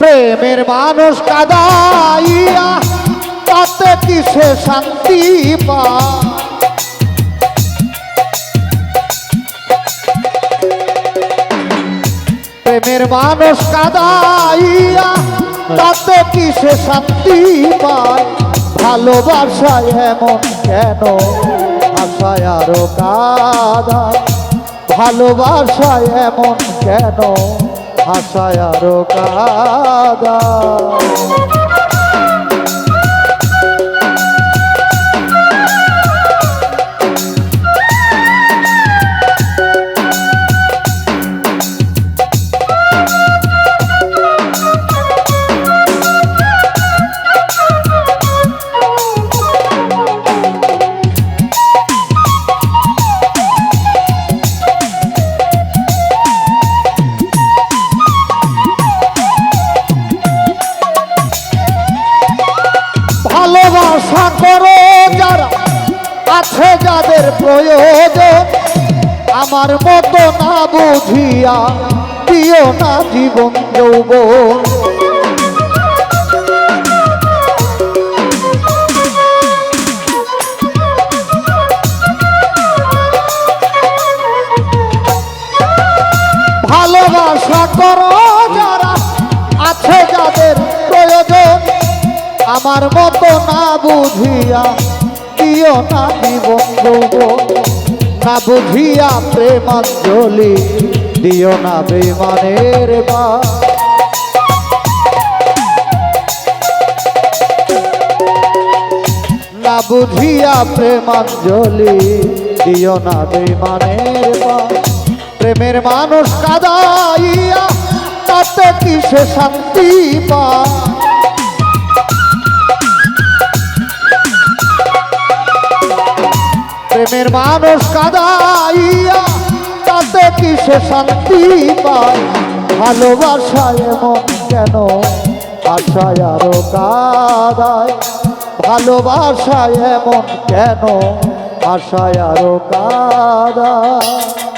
প্রেমের মানুষ কাদাইয়া, তাতে কিসে শান্তি পা? প্রেমের মানুষ কাদাইয়া, তাতে কিসে শান্তি পায়? ভালোবাসায় এমন কেন? আশায় আরও কাদা। ভালোবাসায় এমন কেন? আশায় আরও কাদা। আছে যাদের প্রয়োজন? আমার মতো না বুঝিয়া দিও না জীবন যৌবন। ভালোবাসা করো যারা আছে যাদের প্রয়োজন। আমার মতো না বুঝিয়া দিও না জীবন না বুঝিয়া প্রেমাঞ্জলি দিও না বেমানের বা না বুঝিয়া প্রেমাঞ্জলি দিও না বেমানের বা প্রেমের মানুষ কাদাইয়া, তাতে কিসে শান্তি পা প্রেমের মানুষ কাদাইয়া, তাতে কিসে শান্তি পায় ভালোবাসায় এমন কেন? আশায় আরও কাদায়। ভালোবাসায় এমন কেন? আশায় আরও কাদায়।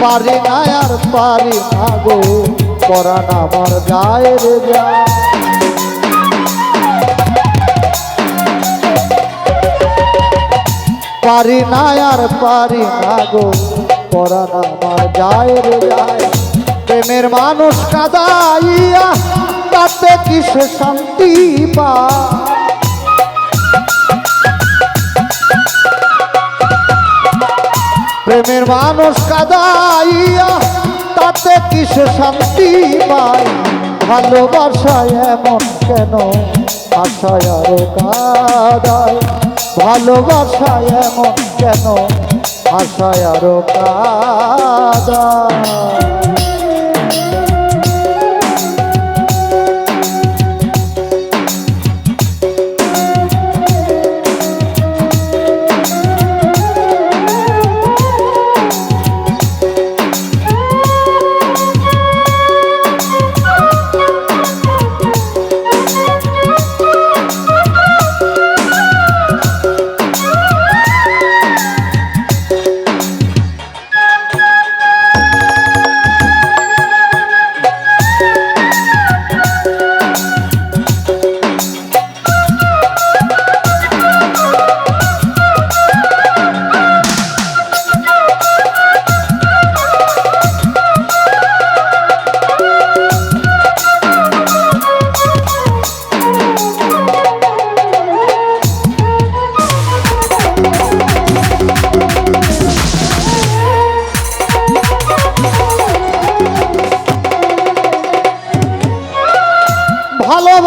পারি না আর পারি না গো পরাণ আমার গায়ে রে যা। পারি না আর পারি না গো পরাণ আমার যায় রে যায় প্রেমের মানুষ কাদাইয়া, তাতে কিসে শান্তি পা প্রেমের মানুষ কাদাইয়া, তাতে কিসে শান্তি পায় ভালোবাসায় এমন কেন? আশায় আরও কাদায়। ভালোবাসায় এমন কেন? আশায় আরও কাদায়।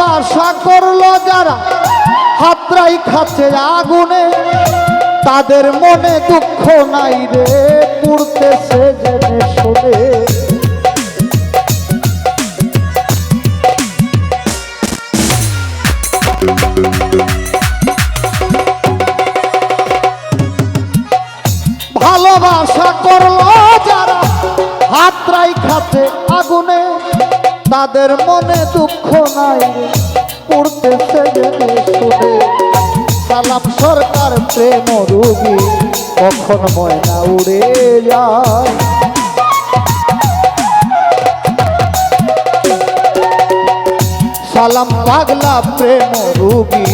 ভালোবাসা করল যারা, হাতরাই খাচ্ছে আগুনে, তাদের মনে দুঃখ নাই রে, পুড়তেছে জেনে শুনে। ভালোবাসা করল যারা, হাতরাই খাচ্ছে আগুনে। তাদের মনে দুঃখ নাই, পড়তেছে শুনে সালাম সরকার, প্রেম রুগী, কখন ময়না উড়ে যায়? সালাম পাগলা, প্রেম রুগী,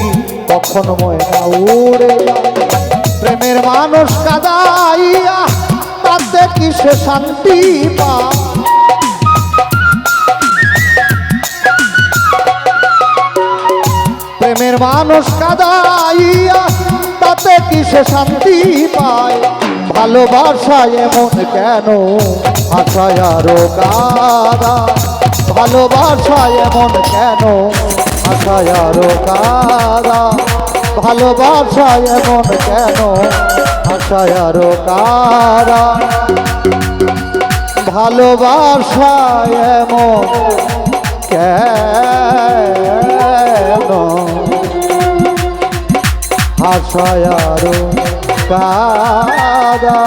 কখন ময়না উড়ে প্রেমের মানুষ কাদাইয়া, তাতে কিসে শান্তি পা মানুষ কাদাইয়া, তাতে কিসে শান্তি পায়? ভালোবাসায় এমন কেন? আশায় আরও কাদা ভালোবাসায় এমন কেন? আশায় আরও কাদা ভালোবাসায় এমন কেন? আশায় আরও কাদা ভালোবাসায় এমন কেন? আরও কাদা।